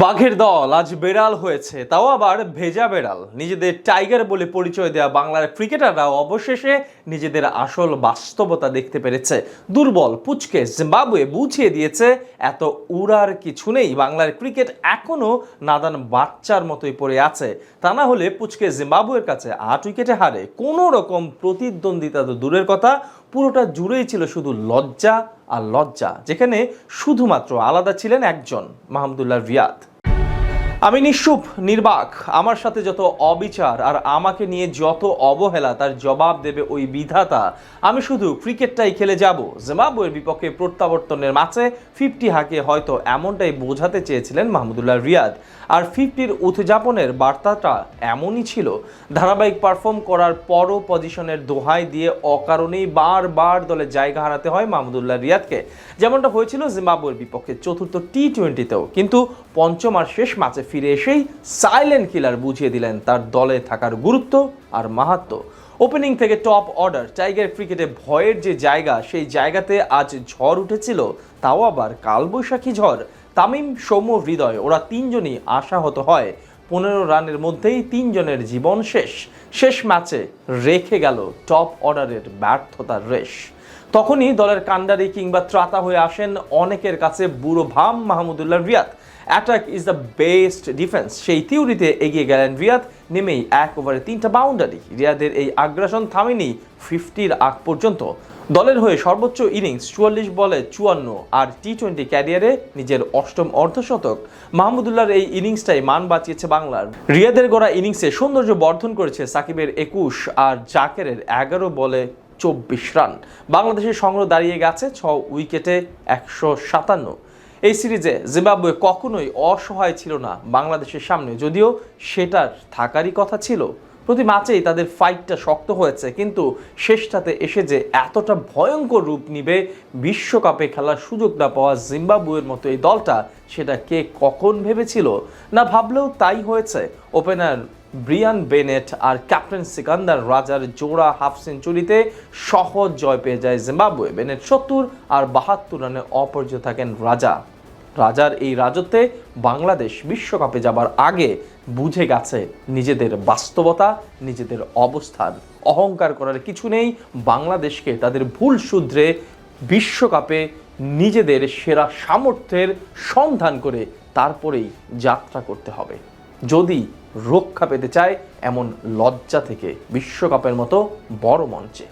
বাঘের দল আজ বেড়াল হয়েছে, তাও আবার ভেজা বেড়াল। নিজেদের টাইগার বলে পরিচয় দেওয়া বাংলার ক্রিকেটাররা অবশেষে নিজেদের আসল বাস্তবতা দেখতে পেরেছে। দুর্বল পুচকে জিম্বাবুয়ে বুঝিয়ে দিয়েছে, এত উড়ার কিছু নেই, বাংলার ক্রিকেট এখনও নাদান বাচ্চার মতোই পড়ে আছে। তা না হলে পুচকে জিম্বাবুয়ের কাছে আট উইকেটে হারে। কোনো রকম প্রতিদ্বন্দ্বিতা তো দূরের কথা পুরোটা জুড়েই ছিল শুধু লজ্জা আর লজ্জা যেখানে শুধুমাত্র আলাদা ছিলেন একজন মাহমুদুল্লাহ রিয়াদ। আমি নিঃসুপ নির্বাক। আমার সাথে যত অবিচার আর আমাকে নিয়ে যত অবহেলা, তার জবাব দেবে ওই বিধাতা। আমি শুধু ক্রিকেটটাই খেলে যাব। জিম্বাবুয়ের বিপক্ষে প্রত্যাবর্তনের ম্যাচে ফিফটি হাকে হয়তো এমনটাই বোঝাতে চেয়েছিলেন মাহমুদুল্লাহ রিয়াদ। আর ফিফটির উদযাপনের বার্তাটা এমনই ছিল। ধারাবাহিক পারফর্ম করার পরও পজিশনের দোহাই দিয়ে অকারণেই বারবার দলে জায়গা হারাতে হয় মাহমুদুল্লাহ রিয়াদকে। যেমনটা হয়েছিল জিম্বাবুয়ের বিপক্ষে চতুর্থ টি টোয়েন্টিতেও কিন্তু পঞ্চম আর শেষ ম্যাচে ফিরে এসেই সাইলেন্ট কিলার বুঝিয়ে দিলেন তার দলে থাকার গুরুত্ব আর মাহাত্ম। ওপেনিং থেকে টপ অর্ডার টাইগার ক্রিকেটে ভয়ের যে জায়গা, সেই জায়গাতে আজ ঝড় উঠেছিল, তাও আবার কালবৈশাখী ঝড়। তামিম, সৌম্য, হৃদয়, ওরা তিনজনই আশাহত হয়। পনেরো রানের মধ্যেই তিনজনের জীবন শেষ। শেষ ম্যাচে রেখে গেল টপ অর্ডারের ব্যর্থতার রেশ। তখনই দলের কান্ডারি কিংবা ত্রাতা হয়ে আসেন অনেকের কাছে বুড়ো ভাম Mahmudullah Riyad. Attack is the best defence সেই থিওরিতে এগিয়ে গেলেন রিয়াদ, নেমেই এক ওভারে তিনটা বাউন্ডারি রিয়াদের এই আগ্রাসন থামেনি ফিফটির আগ পর্যন্ত। দলের হয়ে সর্বোচ্চ ইনিংস চুয়াল্লিশ বলে চুয়ান্ন। আর টি টোয়েন্টি ক্যারিয়ারে নিজের অষ্টম অর্ধশতক। মাহমুদুল্লাহর এই ইনিংসটাই মান বাঁচিয়েছে বাংলার। রিয়াদের গড়া ইনিংসে সৌন্দর্য বর্ধন করেছে সাকিবের একুশ। আর জাকেরের এগারো বলে চব্বিশ রান। বাংলাদেশের সংগ্রহ দাঁড়িয়ে গেছে ছ উইকেটে একশো সাতান্ন। এই সিরিজে জিম্বাবুয়ে কখনোই অসহায় ছিল না বাংলাদেশের সামনে, যদিও সেটার থাকারই কথা ছিল। প্রতি ম্যাচেই তাদের ফাইটটা শক্ত হয়েছে, কিন্তু শেষটাতে এসে যে এতটা ভয়ঙ্কর রূপ নিবে বিশ্বকাপে খেলার সুযোগ না পাওয়া জিম্বাবুয়ের মতো এই দলটা, সেটা কে কখন ভেবেছিল? না ভাবলেও তাই হয়েছে। ওপেনার ব্রিয়ান বেনেট আর ক্যাপ্টেন সিকান্দার রাজার জোড়া হাফ সেঞ্চুরিতে সহজ জয় পেয়ে যায় জিম্বাবুয়ে। বেনেট সত্তর আর বাহাত্তর রানে অপরাজিত থাকেন রাজা। রাজার এই রাজত্বে বাংলাদেশ বিশ্বকাপে যাবার আগে বুঝে গেছে নিজেদের বাস্তবতা, নিজেদের অবস্থান। অহংকার করার কিছু নেই, বাংলাদেশকে তাদের ভুল শুধরে বিশ্বকাপে নিজেদের সেরা সামর্থ্যের সন্ধান করে তারপরেই যাত্রা করতে হবে। যদি রক্ষা পেতে চায় এমন লজ্জা থেকে বিশ্বকাপের মতো বড় মঞ্চে।